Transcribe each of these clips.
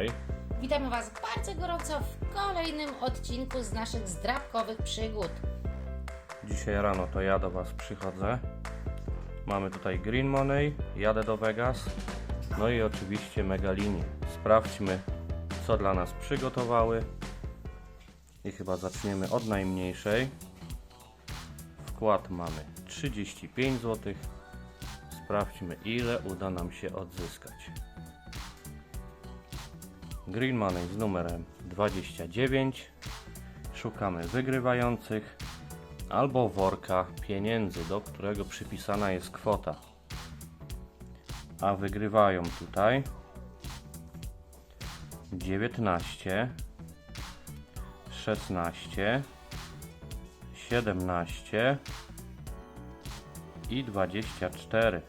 Hej. Witamy Was bardzo gorąco w kolejnym odcinku z naszych zdrabkowych przygód. Dzisiaj rano to ja do Was przychodzę. Mamy tutaj Green Money, jadę do Vegas. No i oczywiście Megalinię. Sprawdźmy, co dla nas przygotowały. I chyba zaczniemy od najmniejszej. Wkład mamy 35 zł. Sprawdźmy, ile uda nam się odzyskać. Green Money z numerem 29. Szukamy wygrywających albo worka pieniędzy, do którego przypisana jest kwota. A wygrywają tutaj 19, 16, 17 i 24.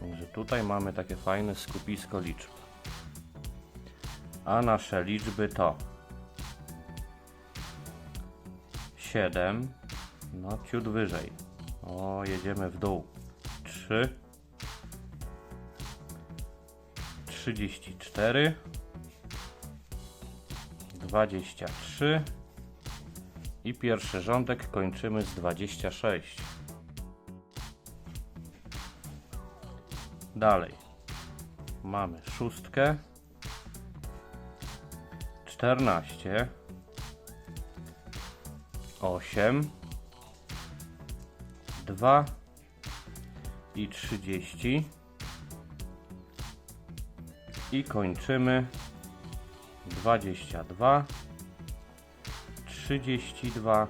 Także tutaj mamy takie fajne skupisko liczb. A nasze liczby to 7, no ciut wyżej. O, jedziemy w dół. 3, 34, 23 i pierwszy rządek kończymy z 26. Dalej mamy szóstkę, 14, 8, 2 i 30 i kończymy 22 32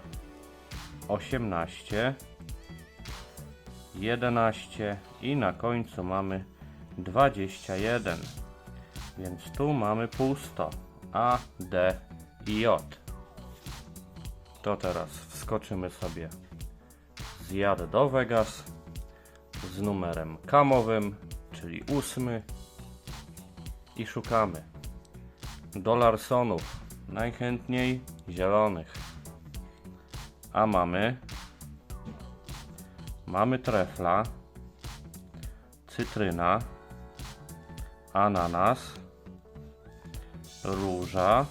18 11 i na końcu mamy 21 więc tu mamy pusto A, D i J. To teraz wskoczymy sobie. Zjadę do Vegas z numerem kamowym, czyli ósmy. I szukamy dolarsonów, najchętniej zielonych. A mamy mamy trefla, cytryna, ananas, róża,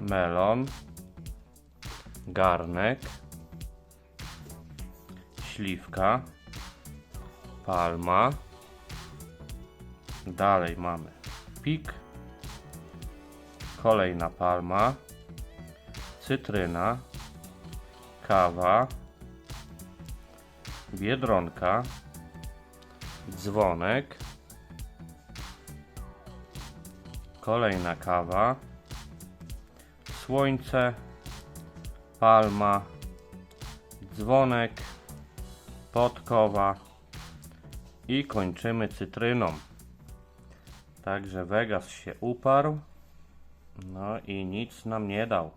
melon, garnek, śliwka, palma. Dalej mamy pik, kolejna palma, cytryna, kawa, biedronka, dzwonek, kolejna kawa, słońce, palma, dzwonek, podkowa i kończymy cytryną. Także Vegas się uparł. No i nic nam nie dał.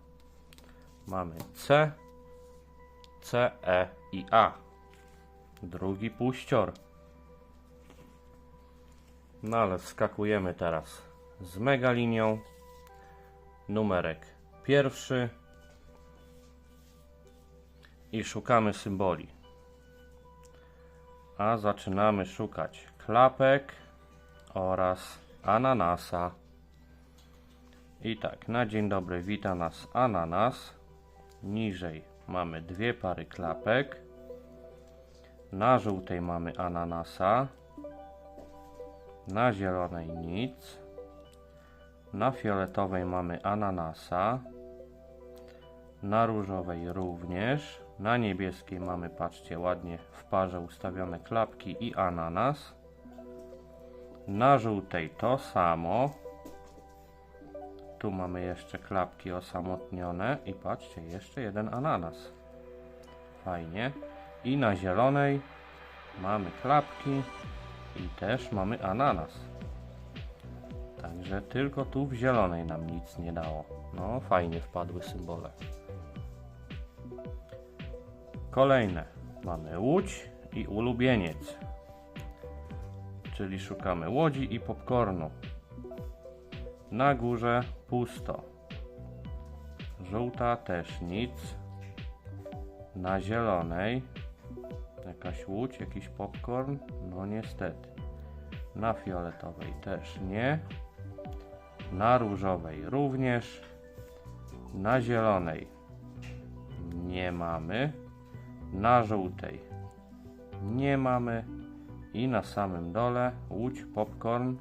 Mamy C, C, E i A. Drugi puścior. No ale wskakujemy teraz z megalinią. Numerek pierwszy. I szukamy symboli. A zaczynamy szukać klapek oraz ananasa. I tak, na dzień dobry wita nas ananas. Niżej mamy dwie pary klapek. Na żółtej mamy ananasa. Na zielonej nic. Na fioletowej mamy ananasa. Na różowej również. Na niebieskiej mamy, patrzcie, ładnie w parze ustawione klapki i ananas. Na żółtej to samo. Tu mamy jeszcze klapki osamotnione i patrzcie, jeszcze jeden ananas. Fajnie. I na zielonej mamy klapki i też mamy ananas. Także tylko tu w zielonej nam nic nie dało. No, fajnie wpadły symbole. Kolejne. Mamy łódź i ulubieniec. Czyli szukamy łodzi i popcornu. Na górze pusto. Żółta też nic. Na zielonej jakaś łódź, jakiś popcorn. No niestety. Na fioletowej też nie. Na różowej również. Na zielonej nie mamy. Na żółtej nie mamy. I na samym dole łódź popcorn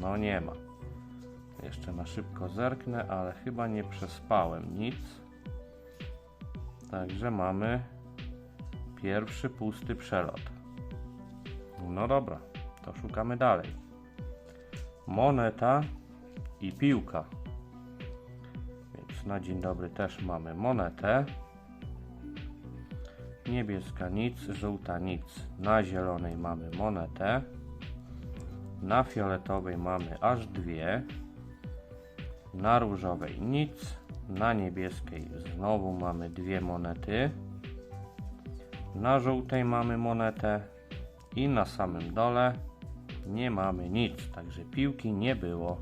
no nie ma. Jeszcze na szybko zerknę, ale chyba nie przespałem nic. Także mamy pierwszy pusty przelot. No dobra, to szukamy dalej. Moneta i piłka. Więc na dzień dobry też mamy monetę. Niebieska nic, żółta nic. Na zielonej mamy monetę. Na fioletowej mamy aż dwie. Na różowej nic. Na niebieskiej znowu mamy dwie monety. Na żółtej mamy monetę. I na samym dole nie mamy nic. Także piłki nie było.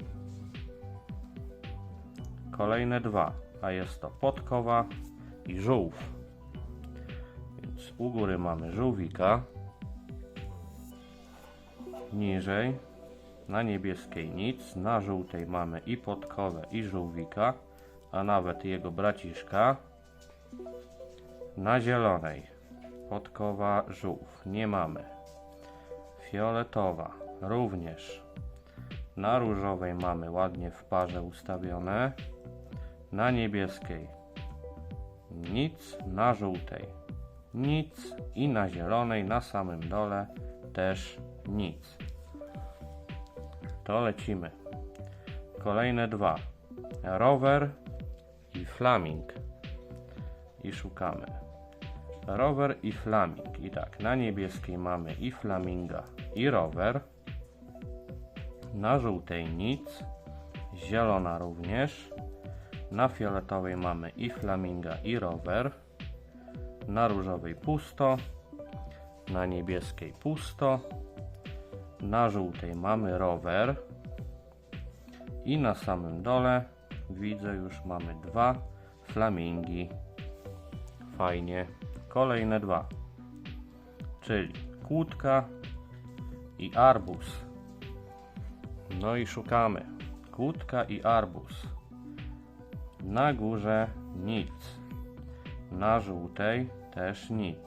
Kolejne dwa. A jest to podkowa i żółw. Więc u góry mamy żółwika. Niżej na niebieskiej nic, na żółtej mamy i podkowę i żółwika, a nawet jego braciszka. Na zielonej podkowa żółw nie mamy. Fioletowa również. Na różowej mamy ładnie w parze ustawione. Na niebieskiej nic, na żółtej nic i na zielonej na samym dole też nic. To lecimy. Kolejne dwa. Rower i flaming. I szukamy. Rower i flaming. I tak, na niebieskiej mamy i flaminga, i rower. Na żółtej nic. Zielona również. Na fioletowej mamy i flaminga, i rower. Na różowej pusto. Na niebieskiej pusto. Na żółtej mamy rower. I na samym dole widzę już mamy dwa flamingi. Fajnie. Kolejne dwa. Czyli kłódka i arbuz. No i szukamy. Kłódka i arbuz. Na górze nic. Na żółtej też nic.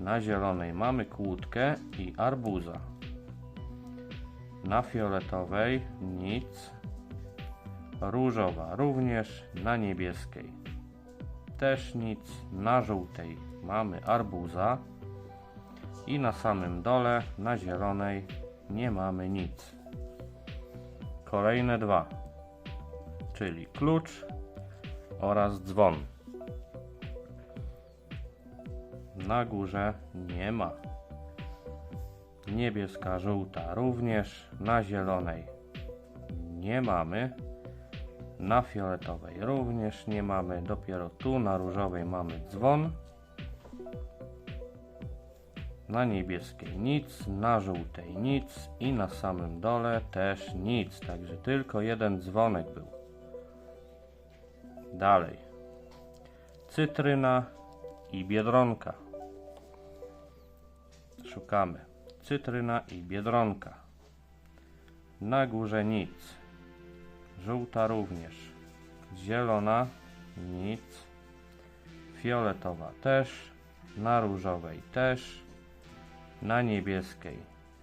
Na zielonej mamy kłódkę i arbuza. Na fioletowej nic. Różowa również. Na niebieskiej też nic. Na żółtej mamy arbuza. I na samym dole, na zielonej, nie mamy nic. Kolejne dwa, czyli klucz oraz dzwon. Na górze nie ma. Niebieska, żółta również. Na zielonej nie mamy. Na fioletowej również nie mamy. Dopiero tu na różowej mamy dzwon. Na niebieskiej nic, na żółtej nic i na samym dole też nic. Także tylko jeden dzwonek był. Dalej. Cytryna i biedronka. Szukamy. Cytryna i biedronka. Na górze nic. Żółta również. Zielona nic. Fioletowa też. Na różowej też. Na niebieskiej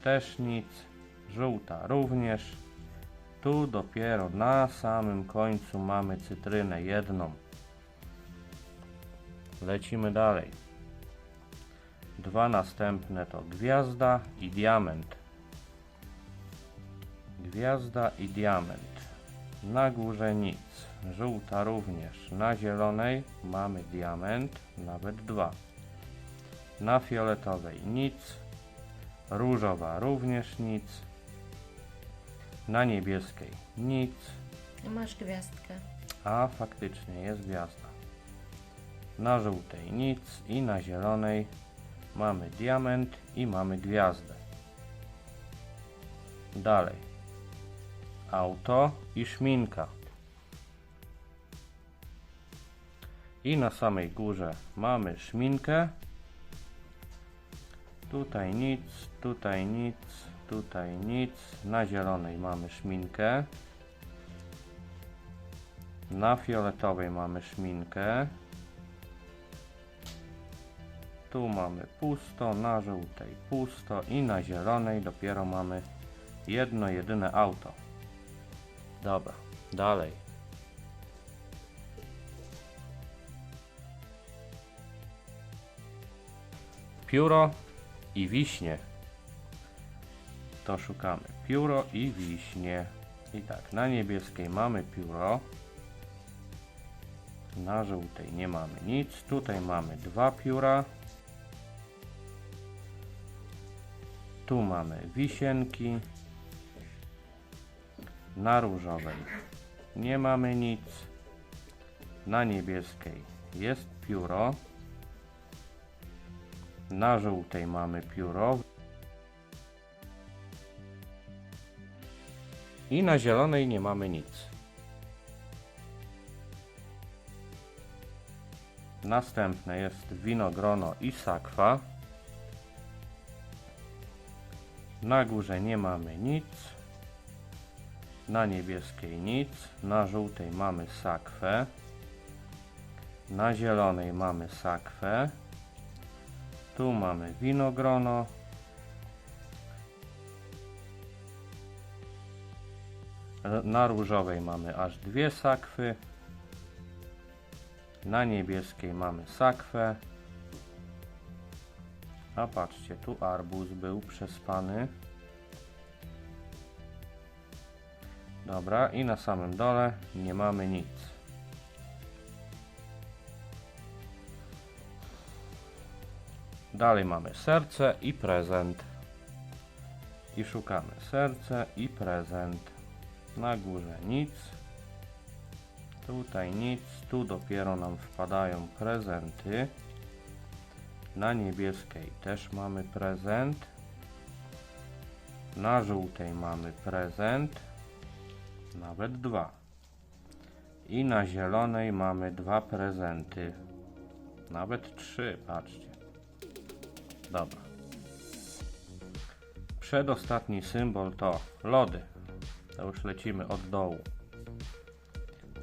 też nic. Żółta również. Tu dopiero na samym końcu mamy cytrynę jedną. Lecimy dalej. Dwa następne to gwiazda i diament. Gwiazda i diament. Na górze nic. Żółta również. Na zielonej mamy diament, nawet dwa. Na fioletowej nic. Różowa również nic. Na niebieskiej nic. Masz gwiazdkę. A faktycznie jest gwiazda. Na żółtej nic i na zielonej mamy diament i mamy gwiazdę. Dalej. Auto i szminka. I na samej górze mamy szminkę. Tutaj nic, tutaj nic, tutaj nic. Na zielonej mamy szminkę. Na fioletowej mamy szminkę. Tu mamy pusto, na żółtej pusto i na zielonej dopiero mamy jedno jedyne auto. Dobra, dalej. Pióro i wiśnie. To szukamy. Pióro i wiśnie. I tak, na niebieskiej mamy pióro. Na żółtej nie mamy nic. Tutaj mamy dwa pióra. Tu mamy wisienki. Na różowej nie mamy nic. Na niebieskiej jest pióro. Na żółtej mamy pióro. I na zielonej nie mamy nic. Następne jest winogrono i sakwa. Na górze nie mamy nic. Na niebieskiej nic. Na żółtej mamy sakwę. Na zielonej mamy sakwę. Tu mamy winogrono. Na różowej mamy aż dwie sakwy. Na niebieskiej mamy sakwę. A patrzcie, tu arbuz był przespany. Dobra, i na samym dole nie mamy nic. Dalej mamy serce i prezent. I szukamy serce i prezent. Na górze nic. Tutaj nic. Tu dopiero nam wpadają prezenty. Na niebieskiej też mamy prezent. Na żółtej mamy prezent. Nawet dwa. I na zielonej mamy dwa prezenty. Nawet trzy, patrzcie. Dobra. Przedostatni symbol to lody. To już lecimy od dołu.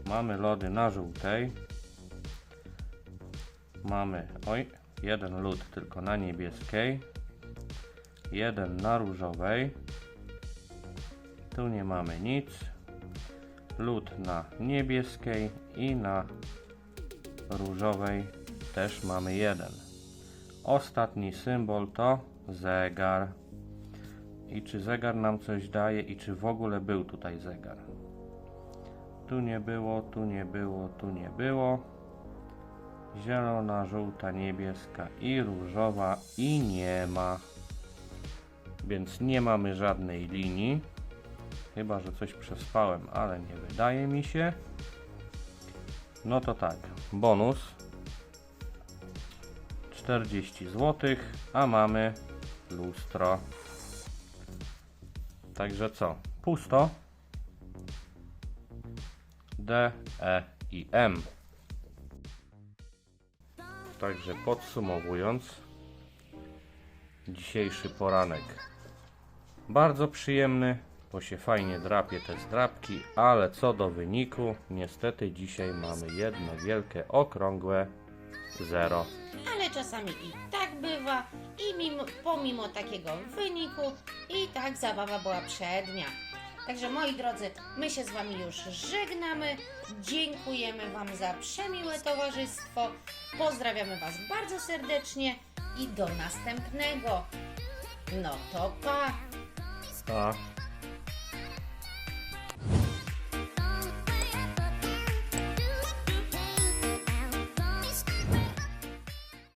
Mamy lody na żółtej. Mamy, oj, jeden lód tylko na niebieskiej. Jeden na różowej. Tu nie mamy nic. Lód na niebieskiej i na różowej też mamy jeden. Ostatni symbol to zegar. I czy zegar nam coś daje i czy w ogóle był tutaj zegar? Tu nie było, tu nie było, tu nie było. Zielona, żółta, niebieska i różowa i nie ma. Więc nie mamy żadnej linii. Chyba, że coś przespałem, ale nie wydaje mi się. No to tak, bonus 40 zł, a mamy lustro. Także co? Pusto. D, E i M. Także podsumowując, dzisiejszy poranek bardzo przyjemny, bo się fajnie drapie te zdrapki, ale co do wyniku, niestety dzisiaj mamy jedno wielkie, okrągłe zero. Ale czasami i tak bywa i mimo, pomimo takiego wyniku i tak zabawa była przednia. Także moi drodzy, my się z Wami już żegnamy. Dziękujemy Wam za przemiłe towarzystwo. Pozdrawiamy Was bardzo serdecznie i do następnego. No to pa! A